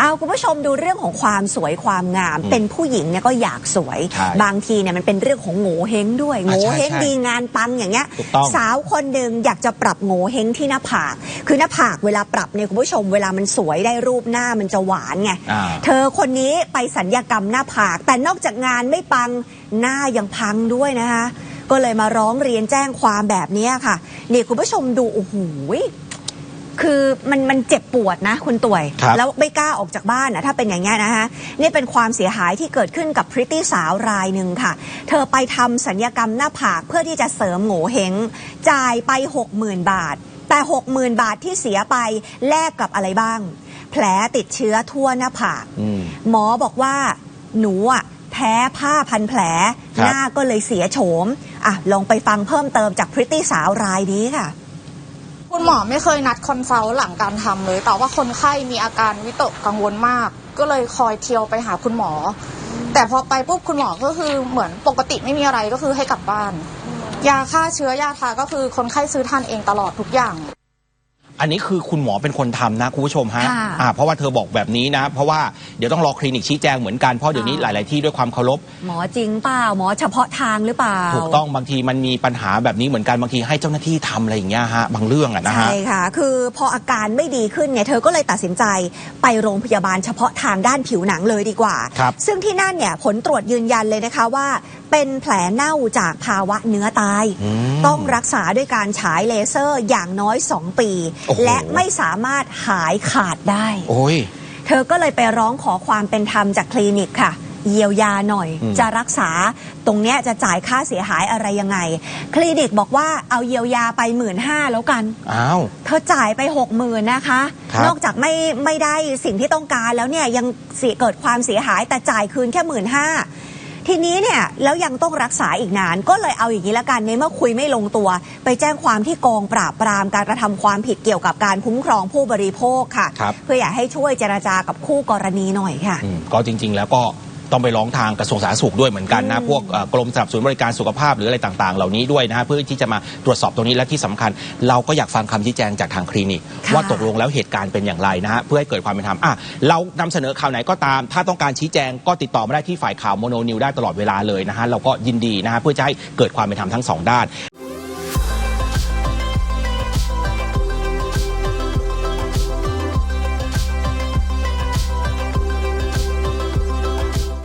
เอาคุณผู้ชมดูเรื่องของความสวยความงาม เป็นผู้หญิงเนี่ยก็อยากสวย ใช่บางทีเนี่ยมันเป็นเรื่องของโง่เฮงด้วยอะโง่ใช่เฮงใช่ดีงานปังอย่างเงี้ย ถูกต้อง สาวคนหนึ่งอยากจะปรับโง่เฮงที่หน้าผาก คือหน้าผากเวลาปรับเนี่ยคุณผู้ชมเวลามันสวยได้รูปหน้ามันจะหวานไง อ่า เธอคนนี้ไปสัญญกรรมหน้าผาก แต่นอกจากงานไม่ปังหน้ายังพังด้วยนะคะ ก็เลยมาร้องเรียนแจ้งความแบบนี้ค่ะ นี่คุณผู้ชมดูโอ้โห คือมันมันเจ็บปวดนะ คุณต่วยครับแล้วไม่กล้าออกจากบ้านนะถ้าเป็นอย่างเงี้ยนะคะนี่เป็นความเสียหายที่เกิดขึ้นกับพริตตี้สาวรายหนึ่งค่ะ เธอไปทำสัญญกรรมหน้าผากเพื่อที่จะเสริมโง่เฮงจ่ายไป 60,000 บาท แต่ 60,000 บาทที่เสียไปแลกกับอะไรบ้าง แผลติดเชื้อทั่วหน้าผากอืมหมอบอกว่าหนูอะแพ้ผ้าพันแผลครับหน้าก็เลยเสียโฉมอะลองไปฟังเพิ่มเติมจากพริตตี้สาวรายนี้ค่ะ คุณหมอไม่เคยนัดคอนซัลท์หลังการทำเลย แต่ว่าคนไข้มีอาการวิตกกังวลมาก ก็เลยคอยเที่ยวไปหาคุณหมอ แต่พอไปปุ๊บคุณหมอก็คือเหมือนปกติไม่มีอะไรก็คือให้กลับบ้าน ยาฆ่าเชื้อยาทาก็คือคนไข้ซื้อทานเองตลอดทุกอย่าง อันนี้คือคุณหมอเป็นคนทำนะคุณผู้ชมฮะค่ะอ่าเพราะว่าเธอบอกแบบนี้นะ เพราะว่าเดี๋ยวต้องรอคลินิกชี้แจงเหมือนกันเพราะเดี๋ยวนี้หอ่า ลาย ๆ ที่ด้วยความเคารพ หมอจริงเปล่าหมอเฉพาะทางหรือเปล่า ถูกต้องบางทีมันมีปัญหาแบบนี้เหมือนกันบางทีให้เจ้าหน้าที่ทำอะไรอย่างเงี้ยฮะบางเรื่องอะนะฮะ ใช่ค่ะ คือพออาการไม่ดีขึ้นเนี่ย เธอก็เลยตัดสินใจไปโรงพยาบาลเฉพาะทางด้านผิวหนังเลยดีกว่า ครับซึ่งที่นั่นเนี่ยผลตรวจยืนยันเลยนะคะว่า เป็นแผลเน่าจากภาวะเนื้อตายอืมต้องรักษาด้วยการฉายเลเซอร์อย่างน้อย 2 ปีโอ้โหและไม่สามารถหายขาดได้โอ้ยเธอก็เลยไปร้องขอความเป็นธรรมจากคลินิกค่ะ เยียวยาหน่อยอืมจะรักษาตรงเนี้ยจะจ่ายค่าเสียหายอะไรยังไง คลินิกบอกว่าเอาเยียวยาไปหมื่นห้าแล้วกันอ้าวเธอจ่ายไปหกหมื่นนะคะครับนอกจากไม่ไม่ได้สิ่งที่ต้องการแล้วเนี่ยยังเสียเกิดความเสียหายแต่จ่ายคืนแค่หมื่นห้า ทีนี้เนี่ยแล้วยังต้องรักษาอีกนาน ก็เลยเอาอย่างนี้ละกันในเมื่อคุยไม่ลงตัว ไปแจ้งความที่กองปราบปรามการกระทำความผิดเกี่ยวกับการคุ้มครองผู้บริโภคค่ะครับเพื่ออยากให้ช่วยเจรจากับคู่กรณีหน่อยค่ะอืมก็จริง ๆ แล้วก็ ต้องไปร้องทางกระทรวงสาธารณสุขด้วยเหมือนกันนะอืมพวกเอ่อกรมสนับสนุนบริการสุขภาพหรืออะไรต่างๆ เหล่านี้ด้วยนะฮะเพื่อที่จะมาตรวจสอบตรงนี้และที่สำคัญ เราก็อยากฟังคำชี้แจงจากทางคลินิกค่ะว่าตกลงแล้วเหตุการณ์เป็นอย่างไรนะฮะเพื่อให้เกิดความเป็นธรรมอะเรานำเสนอข่าวไหนก็ตาม ถ้าต้องการชี้แจงก็ติดต่อมาได้ที่ฝ่ายข่าวโมโนนิวได้ตลอดเวลาเลยนะฮะเราก็ยินดีนะฮะเพื่อจะให้เกิดความเป็นธรรมทั้งสองด้าน